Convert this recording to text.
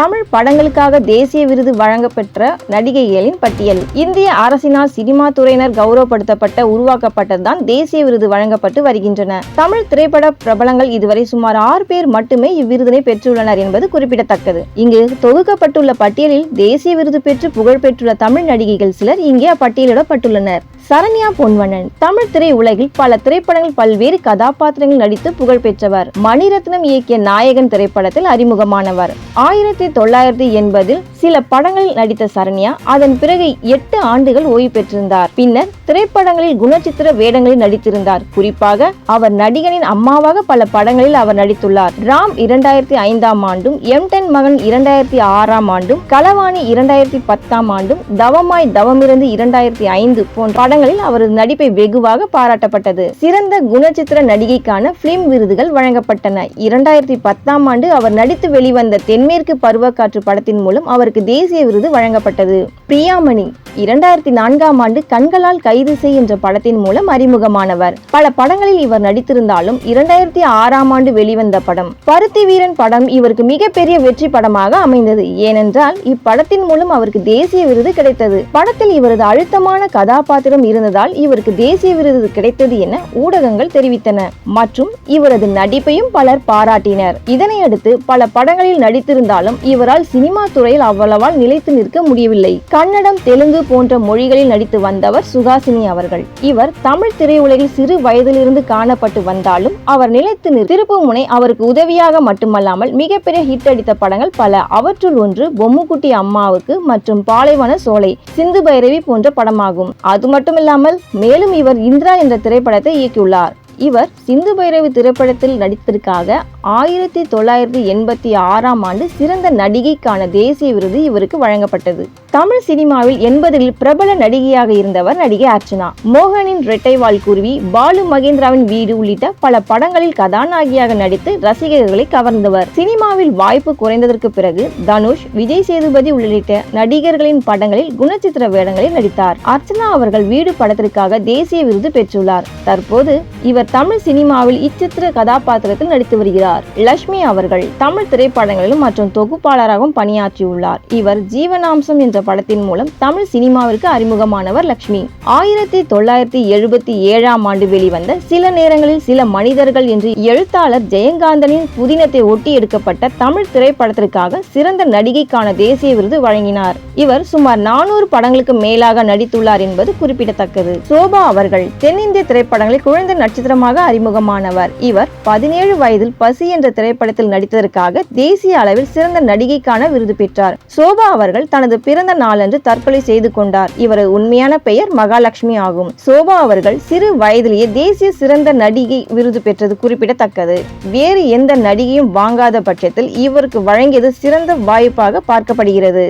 தமிழ் படங்களுக்காக தேசிய விருது வழங்கப்பெற்ற நடிகைகளின் பட்டியல். இந்திய அரசினால் சினிமா துறையினர் கௌரவப்படுத்தப்பட்ட உருவாக்கப்பட்டதுதான் தேசிய விருது வழங்கப்பட்டு வருகின்றன. தமிழ் திரைப்பட பிரபலங்கள் இதுவரை சுமார் ஆறு பேர் மட்டுமே இவ்விருதினை பெற்றுள்ளனர் என்பது குறிப்பிடத்தக்கது. இங்கு தொகுக்கப்பட்டுள்ள பட்டியலில் தேசிய விருது பெற்று புகழ் பெற்றுள்ள தமிழ் நடிகைகள் சிலர் இங்கே அப்பட்டியலிடப்பட்டுள்ளனர். சரண்யா பொன்வண்ணன். தமிழ் திரை உலகில் பல திரைப்படங்கள் பல்வேறு கதாபாத்திரங்கள் நடித்து புகழ் பெற்றவர். மணிரத்னம் இயக்கிய நாயகன் திரைப்படத்தில் அறிமுகமானவர். ஆயிரத்தி தொள்ளாயிரத்தி எண்பதில் சில படங்களில் நடித்த சரண்யா அதன் பிறகு எட்டு ஆண்டுகள் ஓய்வு பெற்றிருந்தார். பின்னர் திரைப்படங்களில் குணச்சித்திர வேடங்களில் நடித்திருந்தார். குறிப்பாக அவர் நடிகனின் அம்மாவாக பல படங்களில் அவர் நடித்துள்ளார். ராம் இரண்டாயிரத்தி ஐந்தாம் ஆண்டும் எம் டென் மகன் இரண்டாயிரத்தி ஆறாம் ஆண்டும் களவாணி இரண்டாயிரத்தி பத்தாம் ஆண்டும் தவமாய் தவமிருந்து இரண்டாயிரத்தி ஐந்து போன்ற படங்களில் அவரது நடிப்பை வெகுவாக பாராட்டப்பட்டது. சிறந்த குணச்சித்திர நடிகைக்கான பிலிம் விருதுகள் வழங்கப்பட்டன. இரண்டாயிரத்தி பத்தாம் ஆண்டு அவர் நடித்து வெளிவந்த தென்மேற்கு பருவக்காற்று படத்தின் மூலம் அவர் அவருக்கு தேசிய விருது வழங்கப்பட்டது. பிரியாமணி இரண்டாயிரத்தி நான்காம் ஆண்டு கண்களால் கைது செய் என்ற படத்தின் மூலம் அறிமுகமானவர். பல படங்களில் இவர் நடித்திருந்தாலும் இரண்டாயிரத்தி ஆறாம் ஆண்டு வெளிவந்த படம் பருத்தி வீரன் படம் இவருக்கு மிகப்பெரிய வெற்றி படமாக அமைந்தது. ஏனென்றால் இப்படத்தின் மூலம் அவருக்கு தேசிய விருது கிடைத்தது. படத்தில் இவரது அழுத்தமான கதாபாத்திரம் இருந்ததால் இவருக்கு தேசிய விருது கிடைத்தது என ஊடகங்கள் தெரிவித்தன. மற்றும் இவரது நடிப்பையும் பலர் பாராட்டினர். இதனையடுத்து பல படங்களில் நடித்திருந்தாலும் இவரால் சினிமா துறையில் அவ்வளவால் நிலைத்து நிற்க முடியவில்லை. கன்னடம் தெலுங்கு போன்ற மொழிகளில் நடித்து வந்தவர் சுகாசினி அவர்கள். இவர் தமிழ் திரையுலகில் சிறு வயதிலிருந்து காணப்பட்டு வந்தாலும் அவர் நிலைத்து திருப்புமுனை அவருக்கு உதவியாக மட்டுமல்லாமல் மிகப்பெரிய ஹிட் அடித்த படங்கள் பல. அவற்றுள் ஒன்று பொம்முக்குட்டி அம்மாவுக்கு மற்றும் பாலைவன சோலை சிந்து பைரவி போன்ற படமாகும். அது மட்டுமில்லாமல் மேலும் இவர் இந்திரா என்ற திரைப்படத்தை இயக்கியுள்ளார். இவர் சிந்து பைரவி திரைப்படத்தில் நடித்ததற்காக ஆயிரத்தி தொள்ளாயிரத்தி எண்பத்தி ஆறாம் ஆண்டு சிறந்த நடிகைக்கான தேசிய விருது இவருக்கு வழங்கப்பட்டது. தமிழ் சினிமாவில் எண்பதில் பிரபல நடிகையாக இருந்தவர் நடிகை அர்ச்சனா. மோகனின் ரெட்டைவால் குருவி பாலு மகேந்திராவின் வீடு உள்ளிட்ட பல படங்களில் கதாநாயகியாக நடித்து ரசிகர்களை கவர்ந்தவர். சினிமாவில் வாய்ப்பு குறைந்ததற்கு பிறகு தனுஷ் விஜய் சேதுபதி உள்ளிட்ட நடிகர்களின் படங்களில் குணச்சித்திர வேடங்களில் நடித்தார். அர்ச்சனா அவர்கள் வீடு படத்திற்காக தேசிய விருது பெற்றுள்ளார். தற்போது இவர் தமிழ் சினிமாவில் இச்சித்திர கதாபாத்திரத்தில் நடித்து வருகிறார். லட்சுமி அவர்கள் தமிழ் திரைப்படங்களிலும் மற்றும் தொகுப்பாளராகவும் பணியாற்றியுள்ளார். இவர் ஜீவனாம்சம் என்ற படத்தின் மூலம் தமிழ் சினிமாவிற்கு அறிமுகமானவர் லட்சுமி ஆயிரத்தி தொள்ளாயிரத்தி எழுபத்தி ஏழாம் ஆண்டு வெளிவந்த சில நேரங்களில் சில மனிதர்கள் என்று எழுத்தாளர் ஜெயகாந்தனின் புதினத்தை ஒட்டி எடுக்கப்பட்ட தமிழ் திரைப்படத்திற்காக சிறந்த நடிகைக்கான தேசிய விருது வழங்கினார். இவர் சுமார் நானூறு படங்களுக்கு மேலாக நடித்துள்ளார் என்பது குறிப்பிடத்தக்கது. சோபா அவர்கள் தென்னிந்திய திரைப்படங்களில் குழந்தை நட்சத்திரமாக அறிமுகமானவர். இவர் பதினேழு வயதில் பசி என்ற திரைப்படத்தில் நடித்ததற்காக தேசிய அளவில் சிறந்த நடிகைக்கான விருது பெற்றார். சோபா அவர்கள் தனது பிறந்த நாளன்று தற்கொலை செய்து கொண்டார். இவரது உண்மையான பெயர் மகாலட்சுமி ஆகும். சோபா அவர்கள் சிறு வயதிலேயே தேசிய சிறந்த நடிகை விருது பெற்றது குறிப்பிடத்தக்கது. வேறு எந்த நடிகையும் வாங்காத பட்சத்தில் இவருக்கு வழங்கியது சிறந்த வாய்ப்பாக பார்க்கப்படுகிறது.